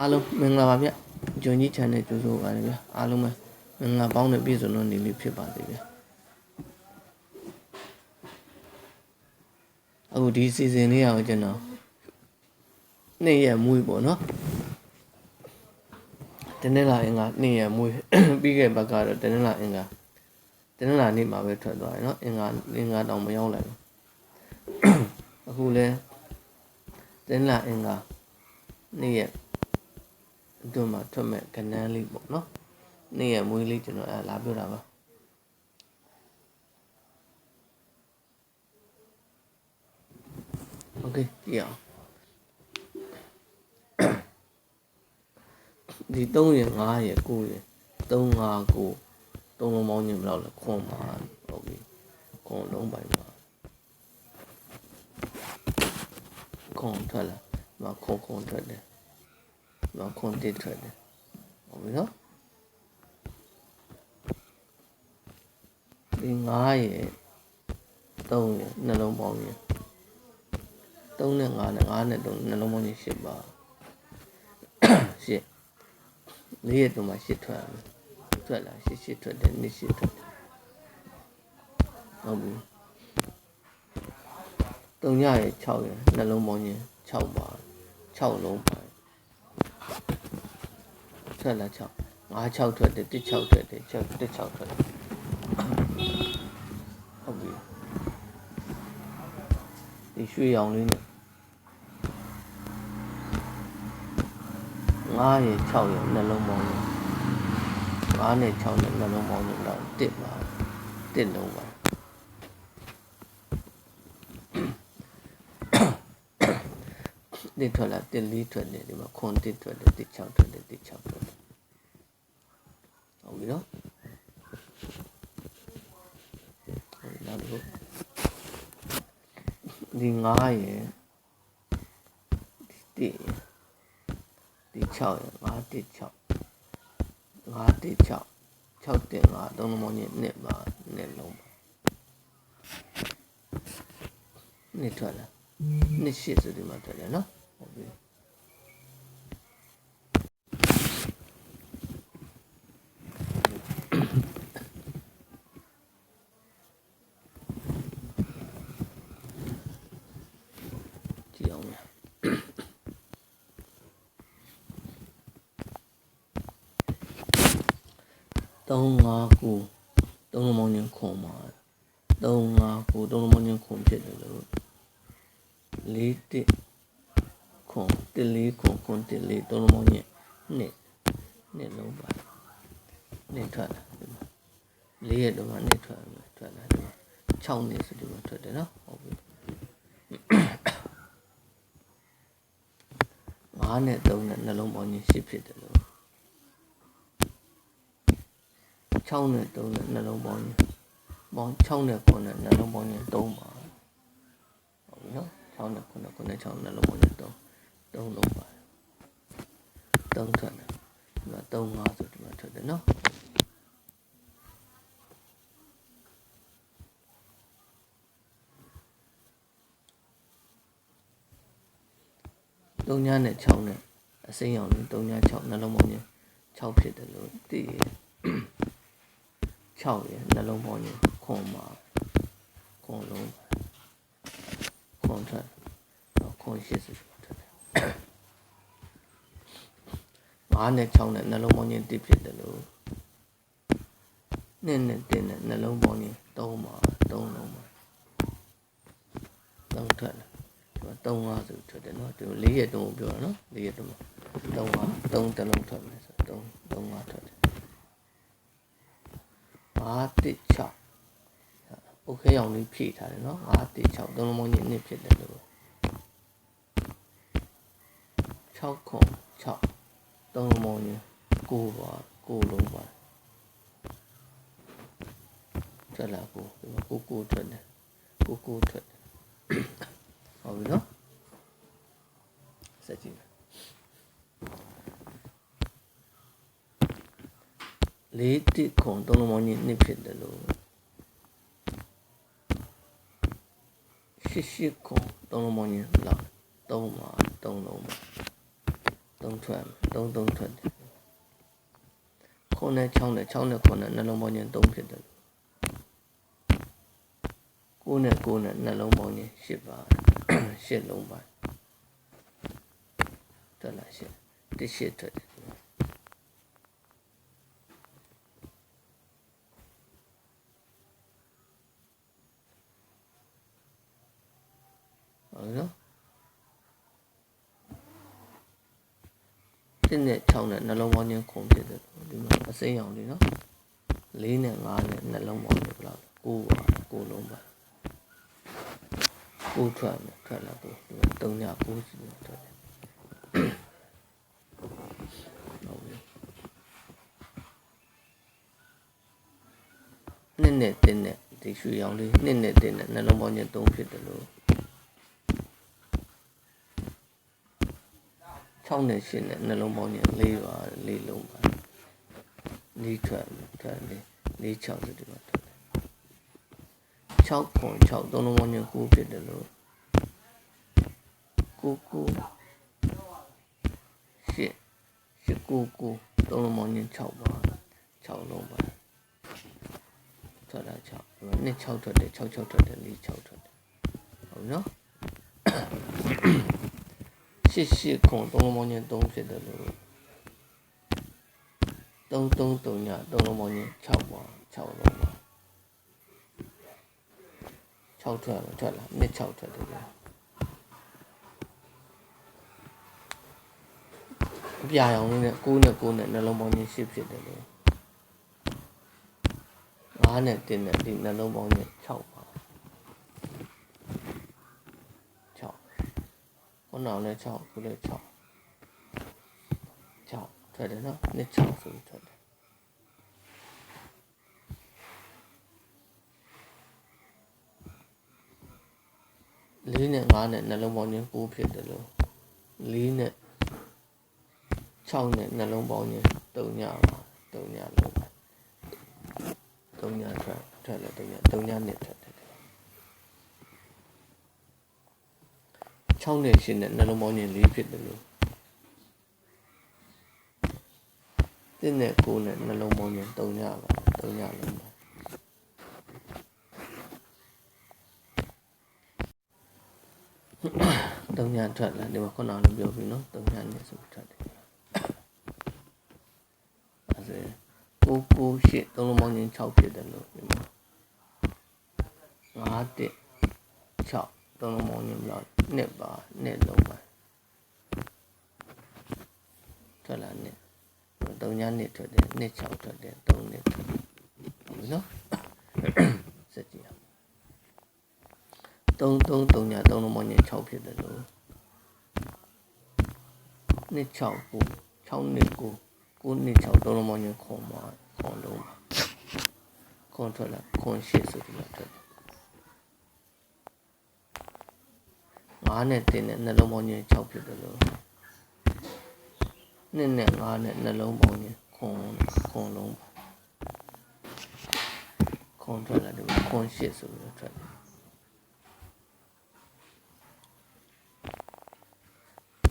အားလုံးမင်္ဂလာပါဗျဂျွန်ကြီး channel ကြိုဆိုပါရဗျအားလုံးပဲမင်္ဂလာပေါင်းနဲ့ပြည့်စုံတဲ့နေ့လေးဖြစ်ပါစေဗျအခုဒီစီစဉ်လေးအောင်ကျွန်တော်နေ့ရက်မွေးပေါ့နော်တနေ့လာအင်္ဂါနေ့ရက်မွေးပြီးခဲ့ဘက်ကတော့တနေ့လာအင်္ဂါတနေ့လာနေ့မှာပဲထွက်သွားတယ်နော်အင်္ဂါအင်္ဂါတောင်မရောက်လိုက်ဘူးအခုလဲတနေ့လာအင်္ဂါနေ့ရက် အတွင်းမှာထွက်မဲ့ကနန်းလေးပေါ့နော်နေ့ရက်မွေးလေးကျွန်တော်အဲလာပြောတာပါโอเคကြည့်အောင်ဒီ3ရက်5ရက်9ရက်3 5 9 3လုံးပေါင်းညင်ဘယ်လောက်လဲခွန်ပါโอเคခွန်လုံးပိုင်ပါခွန်ထွက်လာမခွန်ခွန်ထွက်တယ် တော့ခွန်တစ်ထွက်တယ်ဟုတ်ပြီနော်ဒီ9ရဲ့3ရဲ့နှလုံးပေါင်းရင်3နဲ့5နဲ့5နဲ့3နှလုံးပေါင်းရင်10ပါ10လေးရဲ့တုံးမှာ10ထွက်တယ်ထွက်လာ10 10ထွက်တယ်နှစ်10ထွက်တယ်ဟုတ်ပြီ3ညရဲ့6ရဲ့နှလုံးပေါင်းရင်6ပါ6လုံးပါ ထွက်လာ6 5 6ထွက်တယ်1 6ထွက်တယ်6 1 6ထွက်တယ်ဟုတ်ပြီဒီရွှေရောင်လေးနဲ့9ရယ်6ရယ်နှလုံးပေါင်းရယ်9နဲ့6နဲ့နှလုံးပေါင်းရယ်တော့1ပါ1လုံးပါတစ်ထွက်လာတစ်လေးထွက်တယ်ဒီမှာခွန်တစ်ထွက်တယ်တစ်6ထွက်တယ်တစ်6ထွက်တယ်ဟုတ်ပြီ နော်ဟုတ်ပြီနောက်တစ်ခုဒီ9ရယ်ဒီ1ရယ်ဒီ6ရယ်5တစ်6 5တစ်6 6တင်5သုံးလုံးပေါင်းရင်နှစ်ပါနှစ်လုံးပါနှစ်ထွက်လာနှစ်ရှစ်ဆိုဒီမှာထွက်တယ်နော်ဟုတ်ပြီကြည့်အောင်လား 3 5 9သုံးလုံးပေါင်းရင်ခွန်ပါ3 5 9သုံးလုံးပေါင်းရင်ခွန်ဖြစ်တယ်လို့လေးတစ်ခွန်တစ်လေးခွန်ခွန်တစ်လေးသုံးလုံးပေါင်းရင်နှစ်နှစ်လုံးပါနှစ်ထွက်လာဒီမှာလေးရက်တော့မှနှစ်ထွက်လာထွက်လာဒီမှာ6နှစ်ဆိုဒီမှာထွက်တယ်နော်ဟုတ်ပြီ9နဲ့3နဲ့နှလုံးပေါင်းရင်10ဖြစ်တယ်လို့ 6နဲ့3နဲ့နှလုံးပေါင်းရင်ပေါင်း6နဲ့9နဲ့နှလုံးပေါင်းရင်3ပါဟုတ်ပြီနော်6နဲ့9နဲ့9နဲ့6နဲ့နှလုံးပေါင်းရင်3 3လုံးပါ3ထွက်တယ်ဒီမှာ3 5ဆိုဒီမှာထွက်တယ်နော်3ညနဲ့6နဲ့အစိမ်းရောင်လေး3ည6နှလုံးပေါင်းရင်6ဖြစ်တယ်လို့သိရ 6ရယ်နှလုံးပေါင်းရင်ခွန်ပါခွန်လုံးပါခွန်ထွက်တော့ခွန်ရှိဆိုဒီမှာထွက်တယ်5နဲ့6နဲ့နှလုံးပေါင်းရင်1ဖြစ်တယ်လို့နှစ်နဲ့1နဲ့နှလုံးပေါင်းရင်3ပါ3လုံးပါ3ထွက်တယ်3 5ဆိုထွက်တယ်နော်ဒီ4ရက်တုံးကိုပြောတာနော်4ရက်တုံး3 5 3တလုံးထွက်မယ်ဆို3 3 5ထွက်တယ် 5 1 6โอเคအောင်လေးဖြည့်ထားတယ်နော်5 1 6သုံးလုံးပေါင်းရင်နှစ်ဖြစ်တယ်လို့6ခွန်6သုံးလုံးပေါင်းရင်9ပါ9လုံးပါထွက်လာကိုဒီမှာ9 9ထွက်တယ်9 9ထွက်တယ်ဟုတ်ပြီနော်ဆက်ကြည့် မယ်လေးတစ်ခွန်သုံးလုံးပေါင်းရင်နှစ်ဖြစ်တယ်လို့ရှစ်ရှစ်ခွန်သုံးလုံးပေါင်းရင်လောက်သုံးပါသုံးလုံးပါသုံးထွက်သုံးသုံးထွက်တယ်ခုနဲ့6နဲ့6နဲ့9နဲ့နှလုံးပေါင်းခြင်း3ဖြစ်တယ်9နဲ့9နဲ့နှလုံးပေါင်းခြင်း10ပါ10လုံးပါတက်လာ10တစ်ရှစ်ထွက် 1နဲ့6နဲ့နှလုံးပေါင်းချင်းခုံဖြစ်တယ်ဒီမှာအစိမ်းအောင်လေးနော်4နဲ့5နဲ့နှလုံးပေါင်းလို့ဘယ်လောက်ကိုပါကိုလုံးပါကိုထွက်မယ်ထွက်လာကိုဒီမှာ3ည9စီထွက်တယ်ဟုတ်ပြီနှစ်နဲ့တင်းနဲ့ဒီရွှေရောင်လေးနှစ်နဲ့တင်းနဲ့နှလုံးပေါင်းချင်း3ဖြစ်တယ်လို့ 6နဲ့8နဲ့နှလုံးပေါင်းခြင်း4ပါ4လုံးပါ4ထွက်ထွက်4 4 6ဆိုဒီမှာထွက်တယ်6ခွန်6သုံးလုံးပေါင်းခြင်း9ဖြစ်တယ်လို့9 9 8 8 9 9သုံးလုံးပေါင်းခြင်း6ပါ6လုံးပါထွက်တာ6နှစ်6ထွက်တယ်6 6ထွက်တယ်4 6ထွက်တယ်ဟုတ်နော် ရှစ်ရှစ်ခွန်သုံးလုံးပေါင်းခြင်း3ဖြစ်တယ်လို့3 3 3ညသုံးလုံးပေါင်းခြင်း6ပါ6လုံးပါ6ထွက်မထွက်လားနှစ်6ထွက်တယ်လို့အပြာရောင်လေးနဲ့9နဲ့9နဲ့နှလုံးပေါင်းခြင်း10ဖြစ်တယ်လို့9နဲ့10နဲ့ဒီနှလုံးပေါင်းခြင်း6ပါခုနကလည်း6 ခုလည်း6 6ထွက်တယ်နော်နှစ်6ဆိုပြီးထွက်တယ်လေးနဲ့9နဲ့နှလုံးပေါင်းခြင်း9ဖြစ်တယ်လို့လေးနဲ့6နဲ့နှလုံးပေါင်းခြင်း3ညပါ3ညလုံးပါ3ညထွက်ထွက်လဲ3ည3ညနှစ်ထွက်တယ် 6နဲ့8နဲ့နှလုံးပေါင်းခြင်း4ဖြစ်တယ်လို့တင်းနဲ့9နဲ့နှလုံးပေါင်းခြင်း3ညပါ3ညလုံးပါတုံညာထွက်လာဒီမှာခုနကလည်းပြောပြီနော်တုံညာနဲ့ဆိုထွက်တယ်အဲဆိုကိုကိုရှစ်သုံးလုံးပေါင်းခြင်း6ဖြစ်တယ်လို့ဒီမှာ5တက်6သုံးလုံးပေါင်းခြင်းဘယ်လောက် နှစ်ပါနှစ်လုံးပါထွက်လာနှစ်တုံညာနှစ်ထွက်တယ်နှစ်6ထွက်တယ်3နှစ်ထွက်တယ်နော်စက်ကြည့်အောင်3 3 3ည3လုံးပေါင်းခြင်း6ဖြစ်တယ်လို့နှစ်6 9 6နှစ်9 9နှစ်6 3လုံးပေါင်းခြင်းခွန်ပါခွန်လုံးပါခွန်ထွက်လာခွန်8ဆိုဒီမှာထွက်တ 9နဲ့10နဲ့နှလုံးပေါင်းခြင်း6ဖြစ်တယ်လို့နှစ်နဲ့9နဲ့နှလုံးပေါင်းခြင်းခွန်ခွန်လုံးပါခွန်ထွက်လာတယ်ခွန်8ဆိုပြီးတော့ထွက်တယ်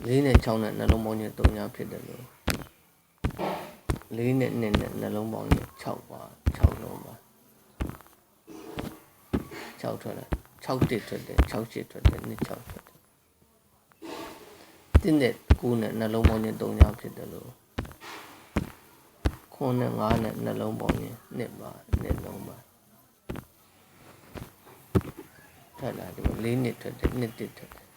လေးနဲ့6နဲ့နှလုံးပေါင်းခြင်း3ညဖြစ်တယ်လို့လေးနဲ့2နဲ့နှလုံးပေါင်းခြင်း6ပါ6လုံးပါ6ထွက်တယ်6တစ်ထွက်တယ်6ရှစ်ထွက်တယ်2 6ထွက် တယ်တင်းနဲ့9နဲ့နှလုံးပေါင်းခြင်း3ညဖြစ်တယ်လို့ခွန်းနဲ့9နဲ့နှလုံးပေါင်းခြင်း2ပါ2လုံးပါထွက်လာတယ်လေးနှစ်ထွက်တယ်နှစ်တစ်ထွက်တယ်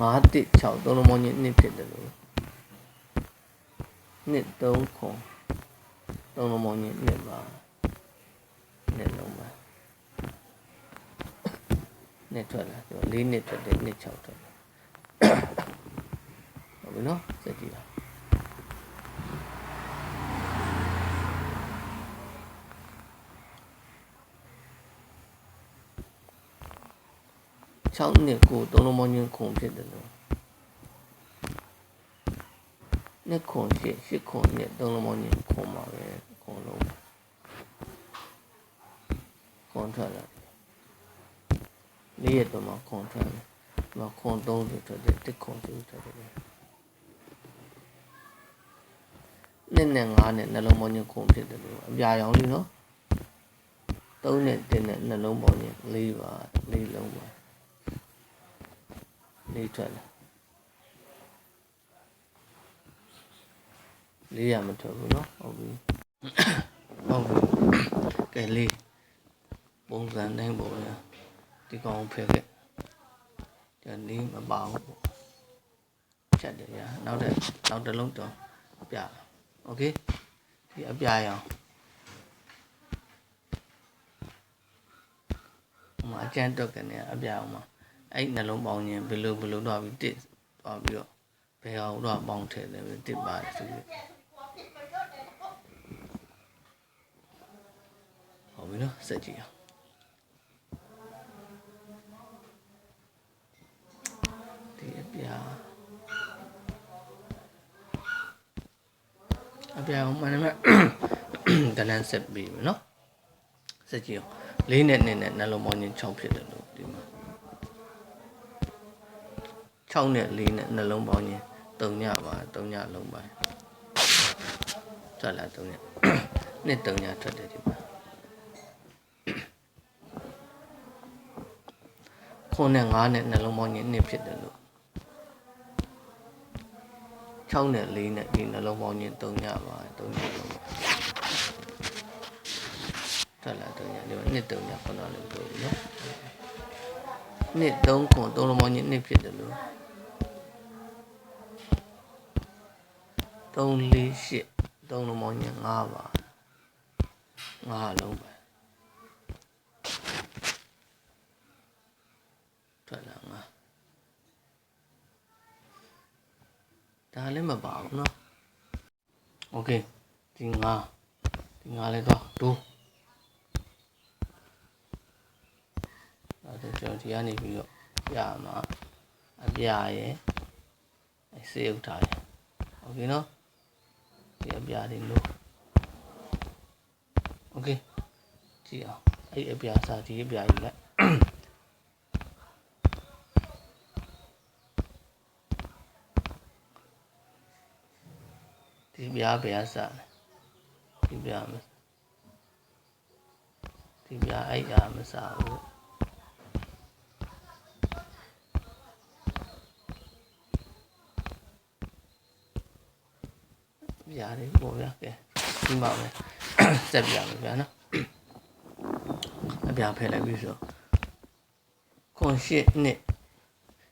5တစ်6သုံးလုံးပေါင်းခြင်းနှစ်ဖြစ်တယ်လို့နှစ်3ခွန်သုံးလုံးပေါင်းခြင်းနှစ်ပါနှစ်လုံးပါ နှစ်ထွက်လာဒီလေးနှစ်ထွက်တယ်နှစ်6ထွက်တယ်ဟုတ်ပြီနော်စက်ကြည့်ပါ6နှစ်ကိုသုံးလုံးပေါင်းခြင်းခုံဖြစ်တယ်လို့နှစ်ခုံရှစ်ရှစ်ခုံနှစ်သုံးလုံးပေါင်းခြင်းခုံပါပဲခုံလုံးခုံထွက်လာ လေးရက်တော့မှခုံထွက်တယ်ဒီမှာခွန်3ဆိုထွက်တယ်တစ်ခွန်ဆိုထွက်တယ်နှစ်နဲ့5နဲ့နှလုံးပေါင်းခြင်းခွန်ဖြစ်တယ်လို့အပြာရောင်လေးနော်3နဲ့1နဲ့နှလုံးပေါင်းခြင်း4ပါ4လုံးပါ4ထွက်လာလေးရမထွက်ဘူးနော်ဟုတ်ပြီဟုတ်ပြီကဲလေးပုံစံတိုင်းပုံရ ဒီကောင်ဖယ်ခဲ့ကျန်လေးမပါဘူးပေါ့ချက်တယ်ညာနောက်တဲ့နောက်တစ်လုံးတော့ပြโอเคဒီအပြရအောင်ဟိုမှာအကျန်းတော့ကနေအပြအောင်မှာအဲ့နှလုံးပေါင်းခြင်းဘယ်လိုဘယ်လိုတော့ပြီးတစ်သွားပြီးတော့ဘယ်အောင်တော့ပေါင်းထည့်တယ်ပဲတစ်ပါတယ်ဆိုပြီးဟုတ်ပြီနော်စက်ကြည့်အောင် ဒီအပြအပြအောင်မှန်တယ်မဲ့ကနန်းဆက်ပြီးမယ်နော်စက်ကြည့်အောင်လေးနဲ့နဲ့နဲ့နှလုံးပေါင်းခြင်း6ဖြစ်တယ်လို့ဒီမှာ6နဲ့4နဲ့နှလုံးပေါင်းခြင်း3ညပါ3ညလုံးပါထွက်လာ3ညနှစ်3ညထွက်တယ်ဒီမှာခုနဲ့9နဲ့နှလုံးပေါင်းခြင်းနှစ်ဖြစ်တယ်လို့ 6နဲ့4နဲ့ဒီနှလုံးပေါင်းခြင်း3ညပါ3ညလုံးပါထွက်လာ3ညဒီမှာနှစ်3ညခုနလေးပြောပြီနော်နှစ်3ခွန်3လုံးပေါင်းခြင်းနှစ်ဖြစ်တယ်လို့3 4 8 3လုံးပေါင်းခြင်း5ပါ5လုံးပါထွက်လာ5 ဒါလည်းမပါဘူးเนาะโอเคဒီ5ဒီ5လည်းတော့ဒိုးအဲ့ဒါကျွန်တော်ဒီကနေပြီးတော့ပြမှာအပြရဲ့အစေဥထားရဲ့โอเคเนาะဒီအပြလေးလို့โอเคကြည့်အောင်အဲ့အပြစာဒီအပြကြီးလိုက် ပြဘယ်အစာလဲဒီပြမဒီပြအဲ့အမစားဘူးပြရတယ်ပေါ့ဗျာကဲဒီမှာပဲစက်ပြမယ်ဗျာနော်အပြဖယ်လိုက်ပြီဆိုခွန်ရှစ်နှစ်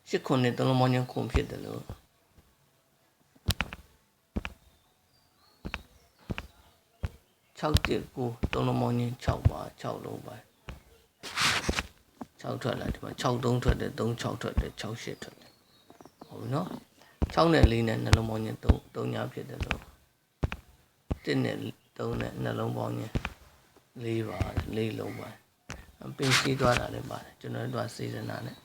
ရှစ်ခွန်နှစ်တလုံးမောင်းချင်းခွန်ဖြစ်တယ်လို့ 6တက်ကိုတလုံးမောင်းချင်း6ပါ6လုံးပါ6ထွက်လာဒီမှာ6 3ထွက်တယ်3 6ထွက်တယ်6 8ထွက်တယ်ဟုတ်ပြီနော်6နဲ့4နဲ့နှလုံးပေါင်းချင်း3 3ညာဖြစ်တယ်လို့1နဲ့3နဲ့နှလုံးပေါင်းချင်း4ပါ4လုံးပါပင်စီးသွားတာလည်းပါတယ်ကျွန်တော်တို့ကစေစနာနဲ့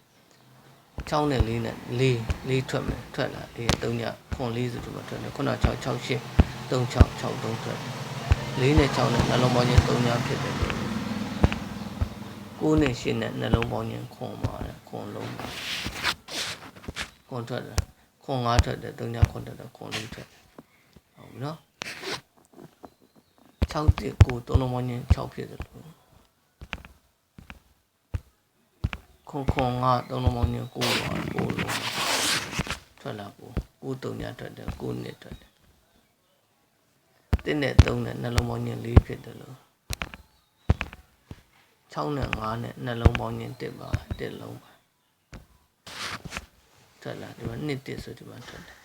6နဲ့4နဲ့4 4ထွက်မယ်ထွက်လာအေး3ညခွန်4ဆိုဒီမှာထွက်တယ်ခုန6 6 8 3 6 6 3ထွက်တယ် 4နဲ့6နဲ့နှလုံးပေါင်းချင်း3ညဖြစ်တယ်လို့9နဲ့10နဲ့နှလုံးပေါင်းချင်းခွန်ပါတယ်ခွန်လုံးပါခွန်ထွက်တယ်ခွန်5ထွက်တယ်3ညခွန်ထွက်တယ်ခွန်4ထွက်တယ်ဟုတ်ပြီနော်6တက်ကို3လုံးပေါင်းချင်း6ဖြစ်တယ်လို့ခွန်ခွန်က3လုံးပေါင်းချင်း9ပါ9လုံးထွက်လာကို9 3ညထွက်တယ်9နှစ်ထွက်တယ် 1နဲ့3နဲ့နှလုံးပေါင်းချင်း4ဖြစ်တယ်လို့6နဲ့5နဲ့နှလုံးပေါင်းချင်း1ပါ1လုံးပါထွက်လာဒီမှာနှစ်1ဆိုဒီမှာထွက်တယ်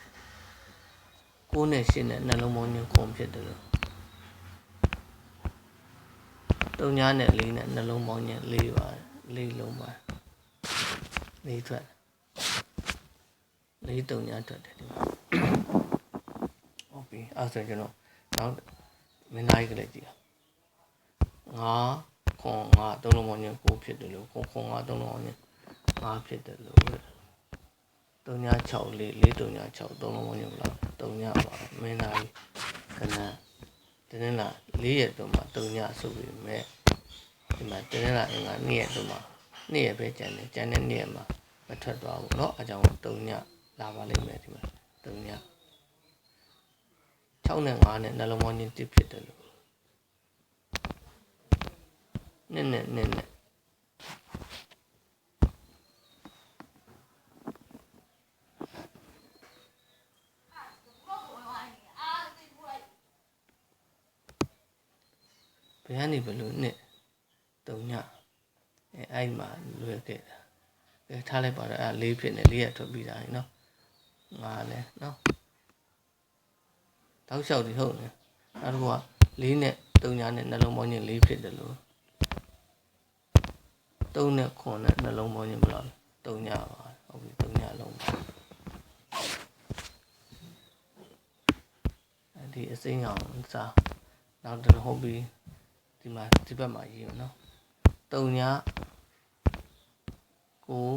9နဲ့10နဲ့နှလုံးပေါင်းချင်းခွန်ဖြစ်တယ်လို့3ညနဲ့4နဲ့နှလုံးပေါင်းချင်း4ပါ4လုံးပါ4ထွက်4 3ညထွက်တယ်ဒီမှာဟုတ်ပြီအဲ့ဆိုကျွန်တော် နောက်မင်းသားကြီးကလေးကြည့်ငါခွန်ငါသုံးလုံးပေါင်းချင်း9ဖြစ်တယ်လို့ခွန်ခွန်ငါသုံးလုံးပေါင်းချင်း5ဖြစ်တယ်လို့3ည6 4 4 3ည6သုံးလုံးပေါင်းချင်းလား3ညပါမင်းသားကြီးကနန်းတင်းလာ4ရက်တော့မှ3ညဆိုပြီးမဲ့ဒီမှာတင်းလာအင်္ဂါ2ရက်တော့မှ2ရက်ပဲကျန်တယ်ကျန်တဲ့2ရက်မှာမ ထွက်သွားဘူးเนาะအကြောင်း3ညလာပါလိမ့်မယ်ဒီမှာ3ည 6နဲ့9နဲ့နှလုံးပေါင်းချင်းတစ်ဖြစ်တယ်လို့နဲ့နဲ့နဲ့နဲ့ဘယ်ကနေဘလို့နဲ့တုံညအဲအဲ့မှာလွယ်ခဲ့တာအဲထားလိုက်ပါတော့အဲ၄ဖြစ်နေ၄ရထွက်ပြီးတာနော်ငါလဲနော် တောက်လျှောက်ဒီဟုတ်နေနောက်တစ်ခုကလေးနဲ့3ညနဲ့နှလုံးပေါင်းချင်းလေးဖြစ်တယ်လို့3နဲ့9နဲ့နှလုံးပေါင်းချင်းဘယ်လောက်လဲ3ညပါဟုတ်ပြီ3ညလုံးပါအဲဒီအစိမ်းအောင်စားနောက်တစ်လုံးဟုတ်ပြီဒီမှာဒီဘက်မှာရေးမယ်နော်3ညကို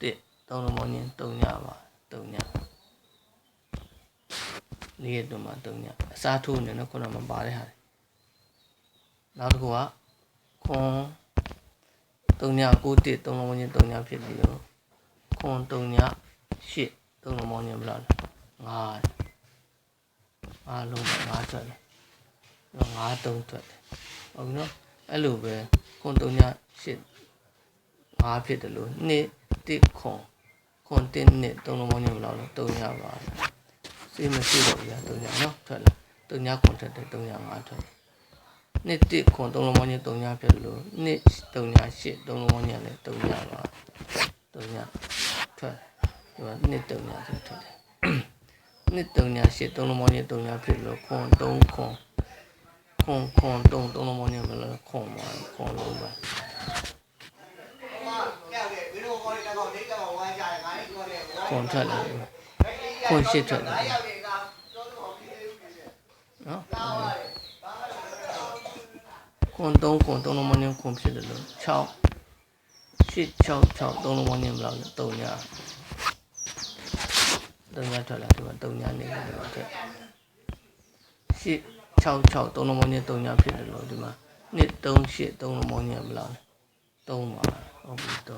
တစ်သုံးလုံးပေါင်းချင်း3ညပါ3ည လေးရတော့မှ3ညအစားထိုးနေနော်ခုနကမပါတဲ့ဟာတွေနောက်တစ်ခုကခွန်3ညကိုတစ်သုံးလုံးပေါင်းချင်း3ညဖြစ်ပြီးတော့ခွန်3ည8သုံးလုံးပေါင်းချင်းဘယ်လောက်လဲ5အားလုံး5ထွက်တယ်တော့5 3ထွက်တယ်ဟုတ်ပြီနော်အဲ့လိုပဲခွန်3ည8 5ဖြစ်တယ်လို့2 1ခွန်ခွန်1နှစ်သုံးလုံးပေါင်းချင်းဘယ်လောက်လဲ3ညပါ စေးမရှိတော့ဘူး3ညနော်ထွက်လာ3ညခွန်ထွက်တယ်3ည5ထွက်တယ်နှစ်တစ်ခွန်သုံးလုံးပေါင်းချင်း3ညဖြစ်တယ်လို့နှစ်3ည8သုံးလုံးပေါင်းချင်းလည်း3ညပါ3ညထွက်ဒီမှာနှစ်3ညဆိုထွက်တယ်နှစ်3ည8သုံးလုံးပေါင်းချင်း3ညဖြစ်လို့ခွန်3ခွန်ခွန်ခွန်3သုံးလုံးပေါင်းချင်းဘယ်လိုလဲခွန်ပါခွန်လုံးပါခွန်ထွက်လာတယ် ခွန်ရှစ်ထွက်လာတယ်နော်ခွန်3ခွန်3လုံးမင်းခွန်ဖြစ်တယ်လို့6 8 6 6 3လုံးမင်းဘယ်လောက်လဲ3ည3ညထွက်လာဒီမှာ3ညနေတယ်ဒီမှာထွက်8 6 6 3လုံးမင်း3ညဖြစ်တယ်လို့ဒီမှာ2 3 8 3လုံးမင်းဘယ်လောက်လဲ3ပါဟုတ်ပြီ3ဒီ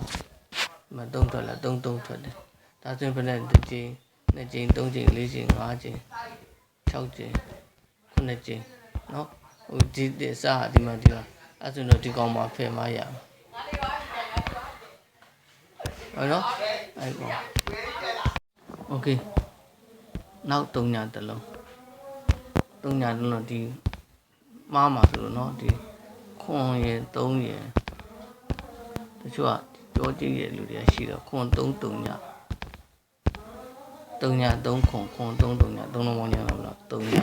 မှာ3ထွက်လာ3 3ထွက်တယ်ဒါဆိုရင်ဘယ်နဲ့တစ်ကြိမ် နှစ်ကြိမ်သုံးကြိမ်လေးကြိမ်ငါးကြိမ်၆ကြိမ်ခုနှစ်ကြိမ်เนาะဟိုဒီဒီစာဒီမှာဒီမှာအဲ့ဆိုတော့ဒီကောင်မှာဖယ်မရအောင်ဟုတ်နော်အဲ့ကောင်โอเคနောက်၃ညတစ်လုံး၃ညတစ်လုံးဒီမားမှာဆိုတော့เนาะဒီခွန်ရယ်၃ရယ်တချို့ကကြောကြည့်ရလူတွေကရှိတော့ခွန်၃၃ည 3ည3ခွန်ခွန်3 3ည3လုံးပေါင်းညလောက်တော့3ည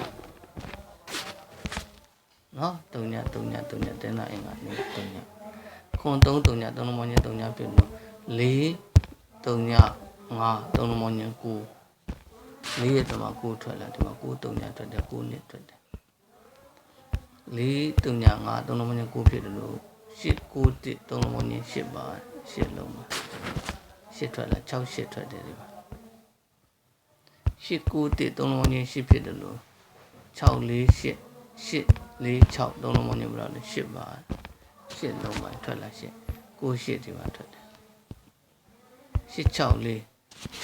နော်3ည3ည3ညတင်းလာအင်္ဂါနေ3ညခွန်3 3ည3လုံးပေါင်းည3ညပြည့်လို့4 3ည5 3လုံးပေါင်းည9 4ရက်တော့9ထွက်လာဒီမှာ9 3ညထွက်တယ်9နှစ်ထွက်တယ်4 3ည5 3လုံးပေါင်းည9ဖြစ်တယ်လို့8 9 1 3လုံးပေါင်းည8ပါ8လုံးပါ8ထွက်လာ6 8ထွက်တယ်ဒီမှာ 8 9 1 3လုံးချင်း8ဖြစ်တယ်လို့6 4 8 8 4 6 3လုံးပေါင်းချင်းဘယ်လောက်လဲ8ပါ8လုံးပါထွက်လာ8 9 8ဒီမှာထွက်တယ်8 6 4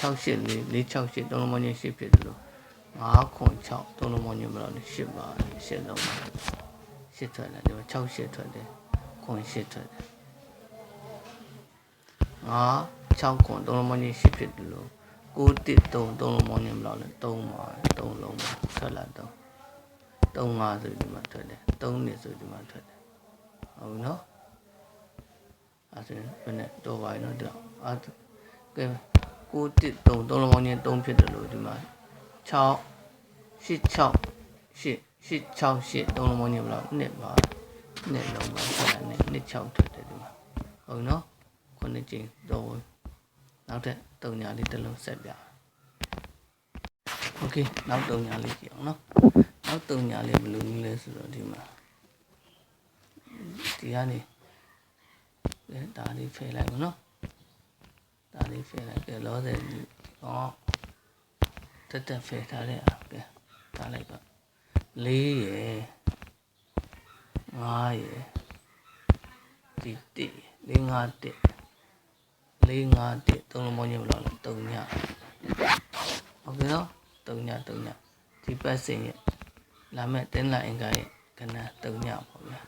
6 8 4 4 6 8 3လုံးပေါင်းချင်း8ဖြစ်တယ်လို့9ခွန်6 3လုံးပေါင်းချင်းဘယ်လောက်လဲ8ပါ8လုံးပါ8ထွက်လာဒီမှာ6 8ထွက်တယ်ခွန်8ထွက်တယ်9 6ခွန်3လုံးပေါင်းချင်း8ဖြစ်တယ်လို့ 6 1 3 3လုံးပေါင်းရင်ဘယ်လောက်လဲ3ပါ3လုံးပါထွက်လာတော့3 5ဆိုဒီမှာထွက်တယ်3နှစ်ဆိုဒီမှာထွက်တယ်ဟုတ်ပြီနော်အဲဆိုရင်ဘယ်နဲ့တော့ပါရင်တော့အဲကဲ6 1 3 3လုံးပေါင်းရင်3ဖြစ်တယ်လို့ဒီမှာ6 8 6 8 8 6 8 3လုံးပေါင်းရင်ဘယ်လောက်နှစ်ပါနှစ်လုံးပါထွက်လာနှစ်နှစ်6ထွက်တယ်ဒီမှာဟုတ်နော်ခုနှစ်ကျင်းတော့နောက်ထပ် တုံညာလေးတစ်လုံးဆက်ပြโอเคနောက်တုံညာလေးကြည့်အောင်နော်နောက်တုံညာလေးဘယ်လိုနည်းလဲဆိုတော့ဒီမှာဒီကနေအဲဒါလေးဖယ်လိုက်မနော်ဒါလေးဖယ်လိုက်ကဲလောဆယ်ဟောတက်တက်ဖယ်ထားတဲ့အားကဲထားလိုက်ပါ၄ရယ်၅ရယ်ဒီ1 4 5 1 4 5 1သုံးလုံးပေါင်းခြင်းဘယ်လောက်လဲ3ညဟုတ်ကဲ့နော်3ည3ညဒီပတ်စဉ်ရဲ့လာမဲ့တင်းလာအင်္ဂါရဲ့ကဏ္ဍ3ညပေါ့ဗျာ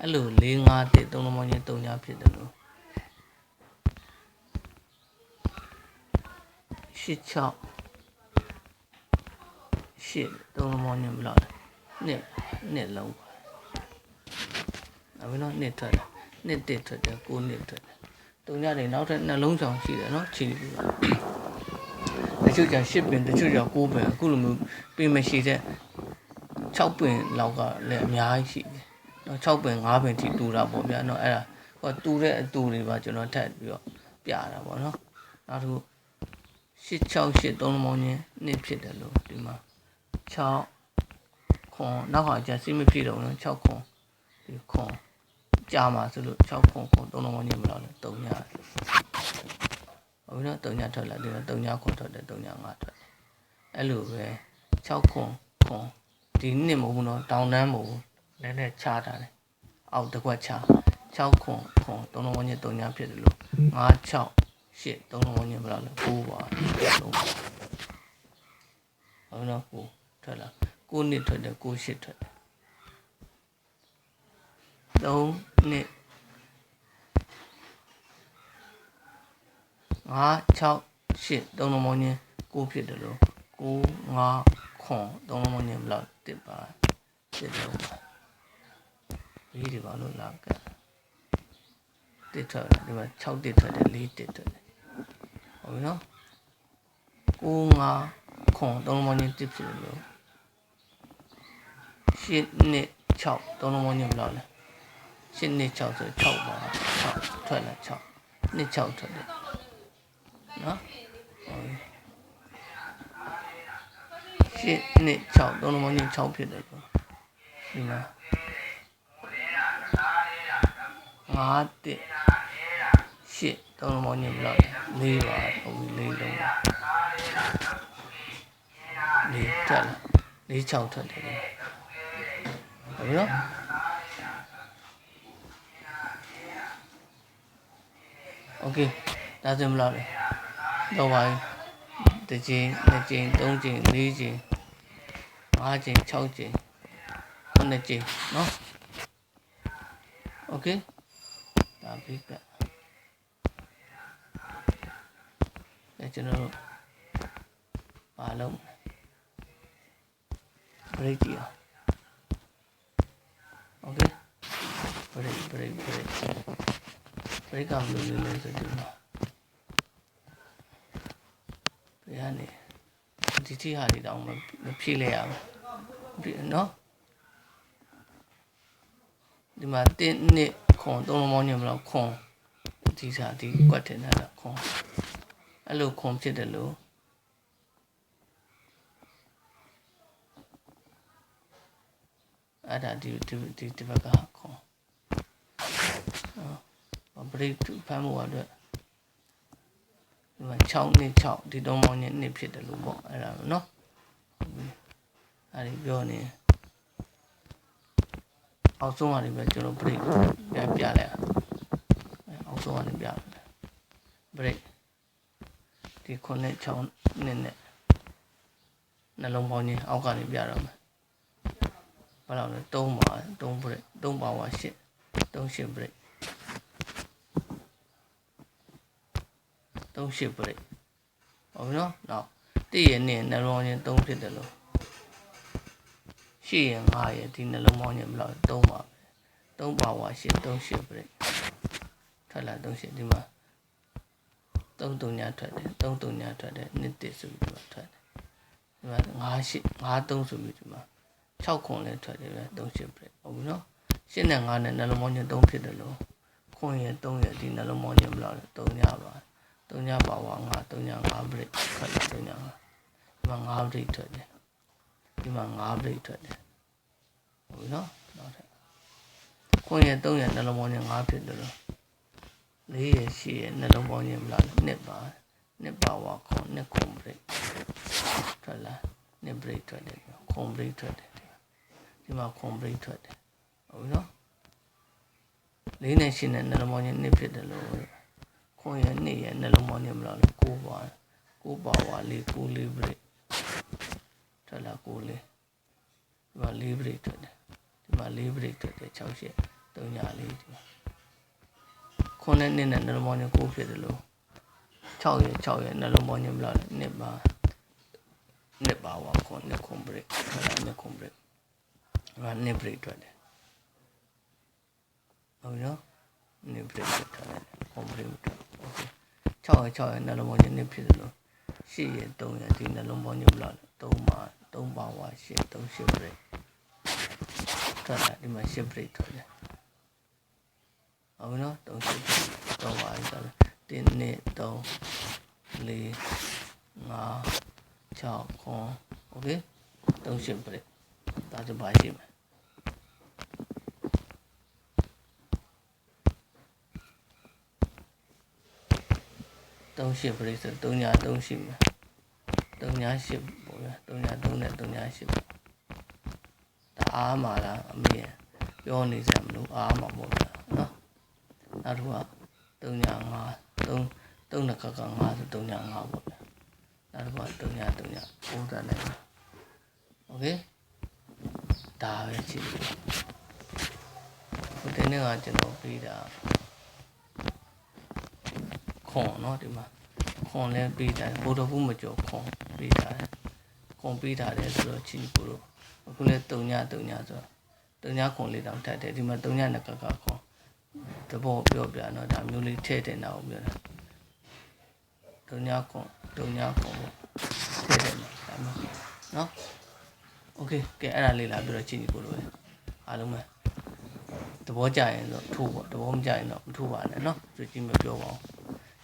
အဲ့လို4 5 1သုံးလုံးပေါင်းခြင်း3ညဖြစ်တယ်လို့ရှစ်6ရှစ်သုံးလုံးပေါင်းခြင်းဘယ်လောက်လဲနှစ်နှစ်လုံးပါအမေနော်နှစ်ထွက်တယ်နှစ်တစ်ထွက်တယ်ကိုးနှစ်ထွက်တယ် တုံညတွေနောက်ထပ်နှလုံးဆောင်ရှိတယ်နော်ခြေပြီးပါတချို့ကျရှစ်ပင်တချို့ကျကိုးပင်အခုလိုမျိုးပင်မရှိတဲ့6ပင်လောက်ကလည်းအများကြီးရှိတယ်နော်6ပင်5ပင်ထိတူတာပေါ့ဗျာနော်အဲ့ဒါဟိုတူတဲ့အတူတွေပါကျွန်တော်ထပ်ပြီးတော့ပြတာပေါ့နော်နောက်တစ်ခု668သုံးလုံးပေါင်းချင်းနှစ်ဖြစ်တယ်လို့ဒီမှာ6ခွန်နောက်ဟာကျစိမဖြစ်တော့နော်6ခွန်ဒီခွန် ကြာမှာဆိုလို့6ခွန်ခွန်သုံးလုံးပေါင်းချင်းမလို့လဲ3ညဟုတ်ပြီနော်3ညထွက်လာဒီတော့3ညခွန်ထွက်တယ်3ည5ထွက်တယ်အဲ့လိုပဲ6ခွန်ခွန်ဒီနှစ်မဟုတ်ဘူးနော်တောင်တန်းမဟုတ်ဘူးလည်းလည်းချတာတယ်အောက်တစ်ခွက်ချ6ခွန်ခွန်သုံးလုံးပေါင်းချင်း3ညဖြစ်တယ်လို့5 6ရှစ်သုံးလုံးဝန်းကျင်ဘယ်လောက်လဲ9ပါလုံးဟုတ်နော်9ထွက်လာ9နှစ်ထွက်တယ်9ရှစ်ထွက်တယ် 3နှစ်5 6ရှစ်သုံးလုံးဝန်းကျင်9ဖြစ်တယ်လို့9 5ခွန်သုံးလုံးဝန်းကျင်ဘယ်လောက်တစ်ပါတစ်လုံးပါဒီဒီဘာလို့လာကဲတစ်ထွက်တယ်ဒီမှာ6တစ်ထွက်တယ်4တစ်ထွက်တယ်ဟုတ်ပြီနော်9 5ခွန်သုံးလုံးပေါင်းချင်းတစ်ဖြစ်လို့8နှစ်6သုံးလုံးပေါင်းချင်းဘယ်လောက်လဲ 8နှစ်6ဆို6ပါ6ထွက်လာ6နှစ်6ထွက်တယ်နော်ဟုတ်ပြီ8နှစ်6သုံးလုံးပေါင်းချင်း6ဖြစ်တယ်ပေါ့ဒီမှာ5တစ်ရှစ်သုံးလုံးပေါင်းညဘယ်လောက်လဲ၄ပါဟုတ်ပြီ၄လုံးပါ၄တက်လာ၄6ထွက်တယ်ဟုတ်ပြီနော် โอเคဒါဆိုမလားလေတော့ပါတစ်ချိန်နှစ်ချိန်သုံးချိန်လေးချိန်ငါးချိန်၆ချိန်ခုနှစ်ချိန်နော်โอเคဒါပြီးကအဲကျွန်တော်တို့ပါလုံး break ကြည့်အောင် okay break break break break ကဘ ဘယ်ကောင်လို့လဲလဲဆိုတော့ဘယ်ကနေဒီတိဟာတွေတောင်းမဖြည့်လဲရဘူးဒီနော်ဒီမှာတင်းနှစ်ခွန်သုံးလုံးပေါင်းညမလို့ခွန်ဒီစားဒီကွက်တင်တာခွန်အဲ့လိုခွန်ဖြစ်တယ်လို့အဲ့ဒါဒီဒီဒီဘက်က ခွန်အော်ဘရိတ်ဖမ်းမှုအတွက်ဒီမှာ6နှစ်6ဒီသုံးပေါင်းညနှစ်ဖြစ်တယ်လို့ပေါ့အဲ့ဒါနော်အဲ့ဒီပြောနေအောက်ဆုံးကနေပဲကျွန်တော် break ပြန်ပြလိုက်အောက်ဆုံးကနေပြလိုက် break ဒီခုနှစ်6နှစ်နဲ့နှလုံးပေါင်းချင်းအောက်ကနေပြတော့မယ်ဘာလို့လဲ3ပါ3 break 3ပါဝါ8 3 8 break 3 8 break ဟုတ်ပြီနော်နောက်တည့်ရနဲ့နှလုံးချင်း3ဖြစ်တယ်လို့8ရ5ရဒီနှလုံးပေါင်းချင်းဘယ်လောက်3ပါပဲ3ပါဝါ8 3 8 break ထွက်လာ3 8ဒီမှာ3 3ညထွက်တယ်3 3ညထွက်တယ်နှစ်တစ်ဆိုပြီးဒီမှာထွက်တယ်ဒီမှာ5 8 5 3ဆိုပြီးဒီမှာ6ခွန်လည်းထွက်တယ်ပဲ3 8 break ဟုတ်ပြီနော်8နဲ့5နဲ့နှလုံးပေါင်းချင်း3ဖြစ်တယ်လို့ခွန်ရ3ရဒီနှလုံးပေါင်းချင်းဘယ်လောက်လဲ3ညပါ 3ညပါဝါ5 3ည5 break ထွက်လာ3ည5ဒီမှာ5 break ထွက်တယ်ဒီမှာ5 break ထွက်တယ်ဟုတ်ပြီနော်နောက်ထပ်ခွန်ရ3ရနှလုံးပေါင်းချင်း5ဖြစ်တယ်လို့၄ရရှိရနှလုံးပေါင်းချင်းဘယ်လောက်လဲနှစ်ပါနှစ်ပါဝါခွန်နှစ်ခွန် break ထွက်လာနှစ် break ထွက်တယ်ခွန် break ထွက်တယ်ဒီမှာခွန် break ထွက်တယ်ဟုတ်ပြီနော်လေးနဲ့ရှင်းတဲ့နှလုံးပေါင်းချင်းနှစ်ဖြစ်တယ်လို့ ခွန်ရနေရနှလုံးပေါင်းနေမလားကိုပါကိုပါဝါလေးကိုလေးဘရိတ်ထွက်လာကိုလေးဒီမှာလေးဘရိတ်ထွက်တယ်ဒီမှာလေးဘရိတ်ထွက်တယ်6ရှစ်3ညာလေးဒီမှာခွန်နဲ့နဲ့နှလုံးပေါင်းနေကိုဖြစ်တယ်လို့6ရဲ့6ရဲ့နှလုံးပေါင်းနေမလားနှစ်ပါနှစ်ပါဝါခွန်နှစ်ခွန်ဘရိတ်ထွက်လာနှစ်ခွန်ဘရိတ်ဒီမှာနှစ်ဘရိတ်ထွက်တယ်ဟုတ်ရောနှစ်ဘရိတ်ထွက်တယ်ခွန်ဘရိတ်ထွက် 6ရ6နှလုံးပေါင်းခြင်းနှစ်ဖြစ်သလို8ရ3ရဒီနှလုံးပေါင်းခြင်းဘလောက်3မှာ3ပါဝါ8 3 8 break ထွက်လာဒီမှာ8 break ထွက်လာဟုတ်ပြီနော်3 8 break 3ပါအဲ့ဒါတင်းနှစ်3 4 5 6 9 okay 3 8 break ဒါကြပါရှိမယ် 38ပရိစ္ဆေ3ညာ3ရှိမယ်3ညာ8ပေါ့ဗျာ3ညာ3နဲ့3ညာ8ပေါ့ဒါအားမှာလားအမေပြောနေစရာမလိုအားမှာပေါ့ဗျာနော်နောက်တစ်ခုက3ညာ5 3 3နဲ့ကက5ဆို3ညာ5ပေါ့ဗျာနောက်တစ်ခုက3ညာ3ညာ9တန်းနဲ့โอเคဒါပဲချစ်တယ်ဟိုတင်းနေကကျွန်တော်ပြီးတာ ခွန်เนาะဒီမှာခွန်လဲပေးတာဘုဒ္ဓဘုမကျော်ခွန်ပေးတာခွန်ပေးတာတယ်ဆိုတော့ချီကိုတို့အခုလဲ3ည3ညဆိုတော့3ညခွန်လေးတောင်တတ်တယ်ဒီမှာ3ညနဲ့ကကခွန်တဘောပြောပြเนาะဒါမျိုးလေးထည့်တင်တာကိုပြောတာ3ညခွန်3ညခွန်ထည့်တယ်ဒါမျိုးเนาะโอเคကဲအဲ့ဒါလေးလာပြီးတော့ချီကိုတို့ပဲအားလုံးပဲသဘောကျရင်တော့ထိုးပေါ့သဘောမကျရင်တော့မထိုးပါနဲ့เนาะသူကြည့်မပြောပါဘူး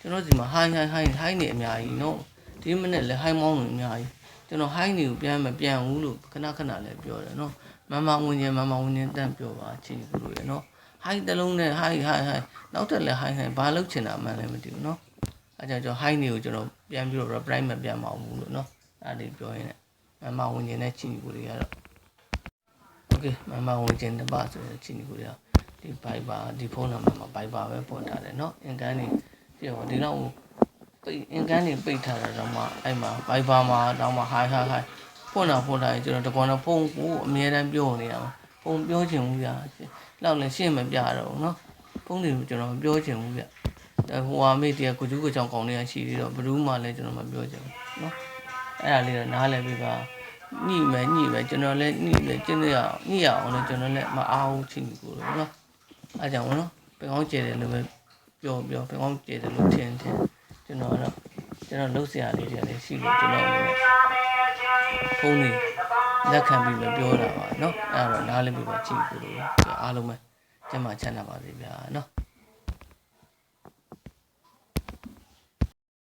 ကျွန်တော်ဒီမှာဟိုင်းဟိုင်းဟိုင်းဟိုင်းနေအများကြီးနော်ဒီမနေ့လည်းဟိုင်းမောင်းနေအများကြီးကျွန်တော်ဟိုင်းနေကိုပြန်မပြန်ဘူးလို့ခဏခဏလည်းပြောတယ်နော်မမဝင်ရင်မမဝင်ရင်တန့်ပြောပါချင်းကူလို့ရနော်ဟိုင်းတစ်လုံးနဲ့ဟိုင်းဟိုင်းဟိုင်းနောက်တက်လည်းဟိုင်းဟိုင်းဘာလုပ်ချင်တာမှန်းလည်းမသိဘူးနော်အဲကြောင့်ကျွန်တော်ဟိုင်းနေကိုကျွန်တော်ပြန်ပြီးတော့ reply မပြန်ပါဘူးလို့နော်အဲ့ဒီပြောရင်းနဲ့မမဝင်ရင်လည်းချင်းကူတွေကတော့ okay မမဝင်ရင်တပါဆိုရင်ချင်းကူတွေကဒီ Viber ဒီဖုန်းနံပါတ်မှာ Viber ပဲပို့ထားတယ်နော်အင်ကန်နေ ပြောဒီတော့ပိတ်အင်ကန်နေပိတ်ထားတာတော့မှအဲ့မှာ Viber မှာတော့မှ hi hi hi ဖွင့်တာဖွင့်တာကျွန်တော်တကွန်တော့ဖုန်းကိုအမြဲတမ်းပြောနေရမှာဖုန်းပြောချင်ဘူးဗျာလောက်လည်းရှင်းမပြတော့ဘူးเนาะဖုန်းတွေကိုကျွန်တော်မပြောချင်ဘူးဗျအဲဟိုဟာမေးတရားကိုကျူးကိုချောင်းကောင်းနေရရှိပြီးတော့ဘယ်သူမှလည်းကျွန်တော်မပြောချင်ဘူးเนาะအဲ့ဒါလေးတော့နားလည်ပြီးပါညှိမယ်ညှိမယ်ကျွန်တော်လည်းညှိမယ်ကျင်းရအောင်ညှိရအောင်လည်းကျွန်တော်လည်းမအားဘူးချင်းကိုလို့เนาะအဲ့ကြောင့်เนาะပင်ကောင်းကျဲတယ်လို့ပဲ ပြောပြောဘယ်ကောင်းကြည့်တယ်လို့ထင်တယ်ကျွန်တော်ကတော့ကျွန်တော်လှုပ်ရှားလေးတွေလည်းရှိလို့ကျွန်တော်အနေနဲ့ဖုန်းလေးလက်ခံပြီးမပြောတာပါเนาะအဲ့တော့နားလည်ပြီးပါကြည့်ပြီးလို့အားလုံးပဲကျမ်းမာချမ်းသာပါစေဗျာเนาะ